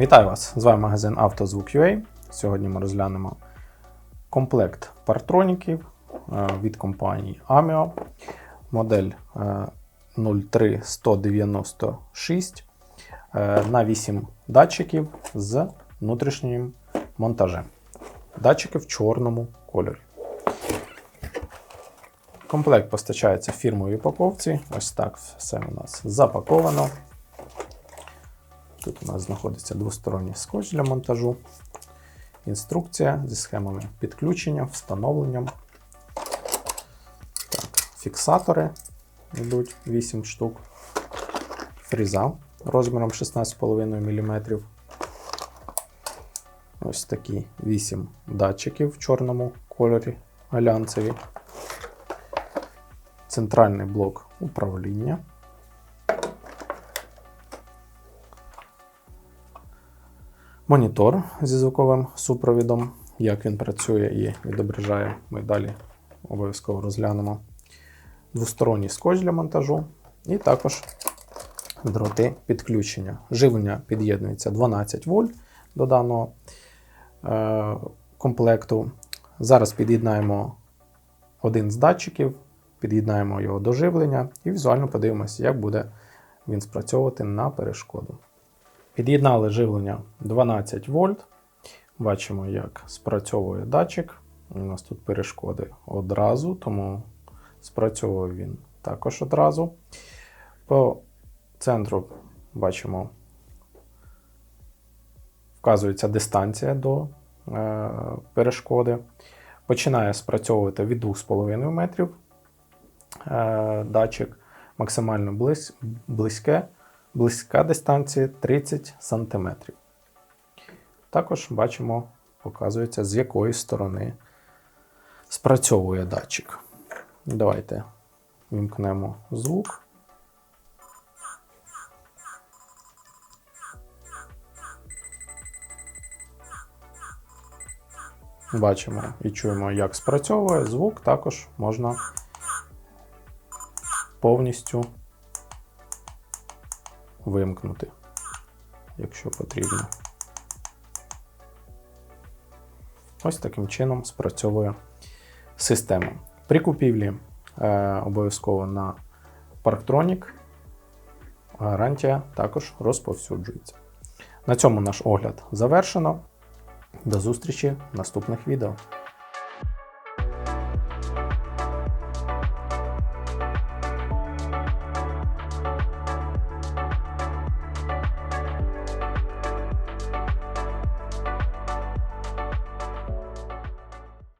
Вітаю вас! З вами магазин «Автозвук.UA». Сьогодні ми розглянемо комплект партроніків е, від компанії Amio, модель е, 03196 е, на 8 датчиків з внутрішнім монтажем. Датчики в чорному кольорі. Комплект постачається в фірмовій упаковці. Ось так все у нас запаковано. Тут у нас знаходиться двосторонній скотч для монтажу, інструкція зі схемами підключення, встановленням. Так, фіксатори йдуть 8 штук, фріза розміром 16,5 мм. Ось такі 8 датчиків в чорному кольорі глянцеві. Центральний блок управління. Монітор зі звуковим супровідом, як він працює і відображає, ми далі обов'язково розглянемо. Двосторонній скотч для монтажу, і також дроти підключення. Живлення під'єднується 12 вольт до даного е, комплекту. Зараз під'єднаємо один з датчиків, під'єднаємо його до живлення і візуально подивимося, як буде він спрацьовувати на перешкоду. Під'єднали живлення 12 вольт. Бачимо, як спрацьовує датчик. У нас тут перешкоди одразу, тому спрацьовує він також одразу. По центру бачимо, вказується дистанція до е, перешкоди. Починає спрацьовувати від 2,5 метрів е, датчик, максимально близь, близьке. Близька дистанція 30 см. Також бачимо, показується, з якої сторони спрацьовує датчик. Давайте вімкнемо звук. Бачимо і чуємо, як спрацьовує звук, також можна повністю вимкнути, якщо потрібно. Ось таким чином спрацьовує система. При купівлі е, обов'язково на Parktronic гарантія також розповсюджується. На цьому наш огляд завершено. До зустрічі в наступних відео.